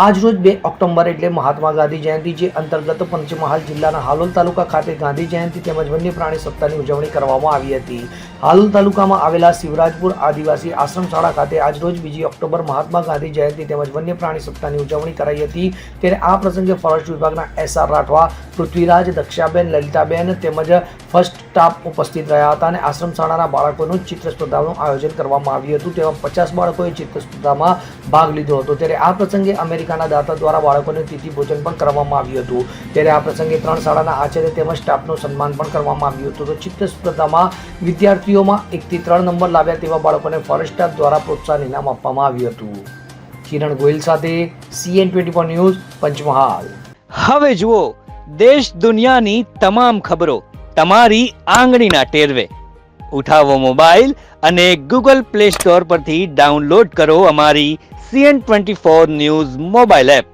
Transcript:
આજરોજ બે ઓક્ટોબર એટલે મહાત્મા ગાંધી જયંતિ, જે અંતર્ગત પંચમહાલ જિલ્લાના હાલોલ તાલુકા ખાતે ગાંધી જયંતિ તેમજ વન્ય પ્રાણી સપ્તાહની ઉજવણી કરવામાં આવી હતી. હાલોલ તાલુકામાં આવેલા શિવરાજપુર આદિવાસી આશ્રમ શાળા ખાતે આજરોજ બીજી ઓક્ટોબર મહાત્મા ગાંધી જયંતિ તેમજ વન્ય પ્રાણી સપ્તાહની ઉજવણી કરાઈ હતી. ત્યારે આ પ્રસંગે ફોરેસ્ટ વિભાગના એસ આર રાઠવા, પૃથ્વીરાજ દક્ષાબેન, લલિતાબેન તેમજ ફર્સ્ટ સ્ટાફ ઉપસ્થિત રહ્યા હતા અને આશ્રમ શાળાના બાળકોનું ચિત્ર સ્પર્ધાનું આયોજન કરવામાં આવ્યું હતું. તેમાં પચાસ બાળકોએ ચિત્ર સ્પર્ધામાં ભાગ લીધો હતો. ત્યારે આ પ્રસંગે અમેરિકાના દાતા દ્વારા બાળકોને તિથિ ભોજન પણ કરવામાં આવ્યું હતું. ત્યારે આ પ્રસંગે ત્રણ શાળાના આચાર્ય તેમજ સ્ટાફનું સન્માન પણ કરવામાં આવ્યું હતું. તો ચિત્ર સ્પર્ધામાં વિદ્યાર્થીઓમાં એકથી ત્રણ નંબર લાવ્યા તેવા બાળકોને ફોરેસ્ટ દ્વારા પ્રોત્સાહન ઇનામ આપવામાં આવ્યું હતું. કિરણ ગોયલ સાથે CN twenty four news, Panchmahal. હવે જુઓ, દેશ દુનિયાની તમામ ખબરો તમારી આંગળીના ટેરવે. ઉઠાવો મોબાઈલ અને ગૂગલ પ્લે સ્ટોર પરથી ડાઉનલોડ કરો અમારી CN twenty four news mobile app.